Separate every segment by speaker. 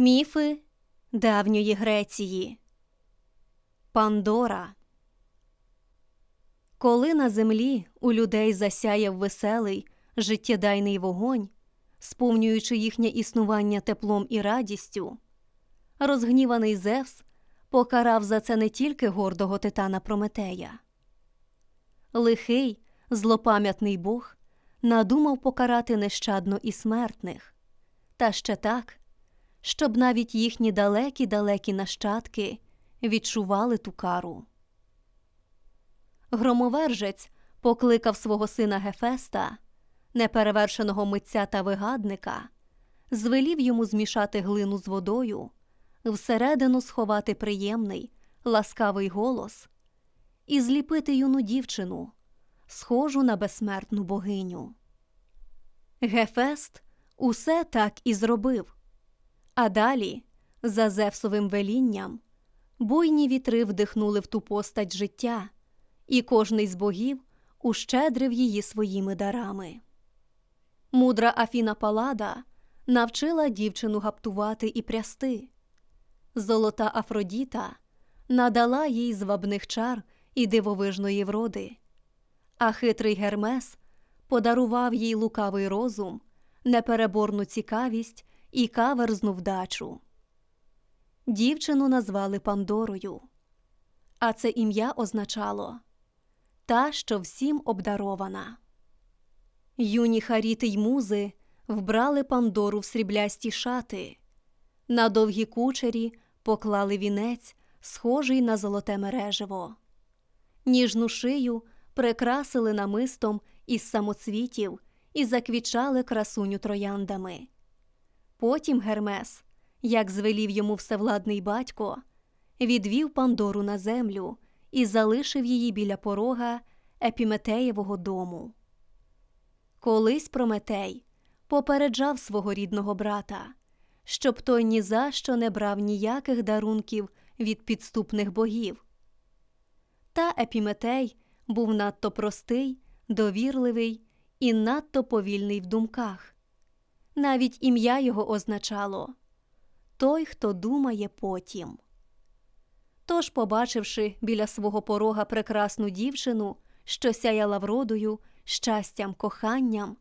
Speaker 1: Міфи давньої Греції. Пандора. Коли на землі у людей засяяв веселий, життєдайний вогонь, сповнюючи їхнє існування теплом і радістю, розгніваний Зевс покарав за це не тільки гордого титана Прометея. Лихий, злопам'ятний бог надумав покарати нещадно і смертних, та ще так, щоб навіть їхні далекі далекі нащадки відчували ту кару. Громовержець покликав свого сина Гефеста, неперевершеного митця та вигадника, звелів йому змішати глину з водою, всередину сховати приємний, ласкавий голос і зліпити юну дівчину, схожу на безсмертну богиню. Гефест усе так і зробив. А далі, за Зевсовим велінням, буйні вітри вдихнули в ту постать життя, і кожний з богів ущедрив її своїми дарами. Мудра Афіна Палада навчила дівчину гаптувати і прясти. Золота Афродіта надала їй звабних чар і дивовижної вроди, а хитрий Гермес подарував їй лукавий розум, непереборну цікавість і каверзну вдачу. Дівчину назвали Пандорою, а це ім'я означало та, що всім обдарована. Юні харіти й музи вбрали Пандору в сріблясті шати, на довгі кучері поклали вінець, схожий на золоте мережево, ніжну шию прикрасили намистом із самоцвітів і заквічали красуню трояндами. Потім Гермес, як звелів йому всевладний батько, відвів Пандору на землю і залишив її біля порога Епіметеєвого дому. Колись Прометей попереджав свого рідного брата, щоб той ні за що не брав ніяких дарунків від підступних богів. Та Епіметей був надто простий, довірливий і надто повільний в думках. Навіть ім'я його означало той, хто думає потім. Тож, побачивши біля свого порога прекрасну дівчину, що сяяла вродою, щастям, коханням,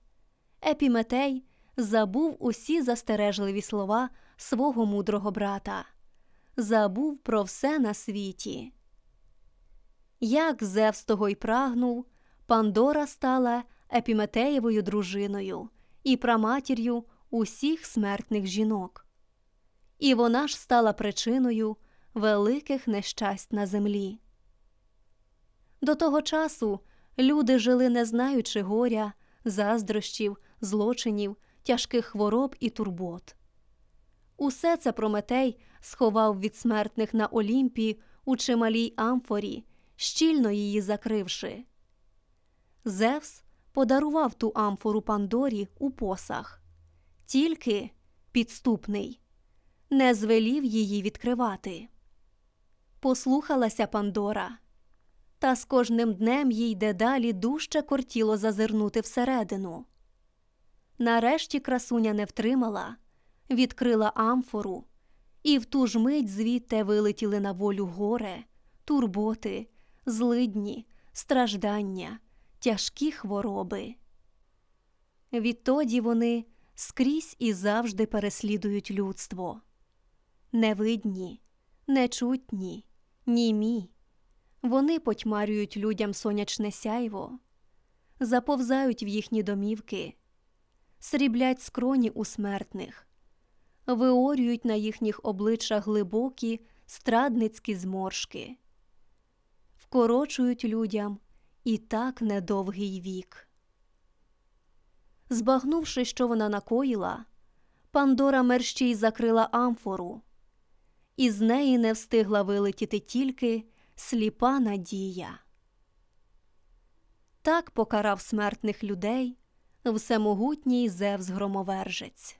Speaker 1: Епіметей забув усі застережливі слова свого мудрого брата, забув про все на світі. Як Зевс того й прагнув, Пандора стала Епіметеєвою дружиною і праматір'ю усіх смертних жінок. І вона ж стала причиною великих нещасть на землі. До того часу люди жили, не знаючи горя, заздрощів, злочинів, тяжких хвороб і турбот. Усе це Прометей сховав від смертних на Олімпі у чималій амфорі, щільно її закривши. Зевс подарував ту амфору Пандорі у посах, тільки підступний, не звелів її відкривати. Послухалася Пандора, та з кожним днем їй дедалі дужче кортіло зазирнути всередину. Нарешті красуня не втримала, відкрила амфору, і в ту ж мить звідти вилетіли на волю горе, турботи, злидні, страждання, тяжкі хвороби. Відтоді вони скрізь і завжди переслідують людство. Невидні, нечутні, німі. Вони потьмарюють людям сонячне сяйво, заповзають в їхні домівки, сріблять скроні у смертних, виорюють на їхніх обличчях глибокі страдницькі зморшки, вкорочують людям і так недовгий вік. Збагнувши, що вона накоїла, Пандора мерщій закрила амфору, і з неї не встигла вилетіти тільки сліпа надія. Так покарав смертних людей всемогутній Зевс громовержець.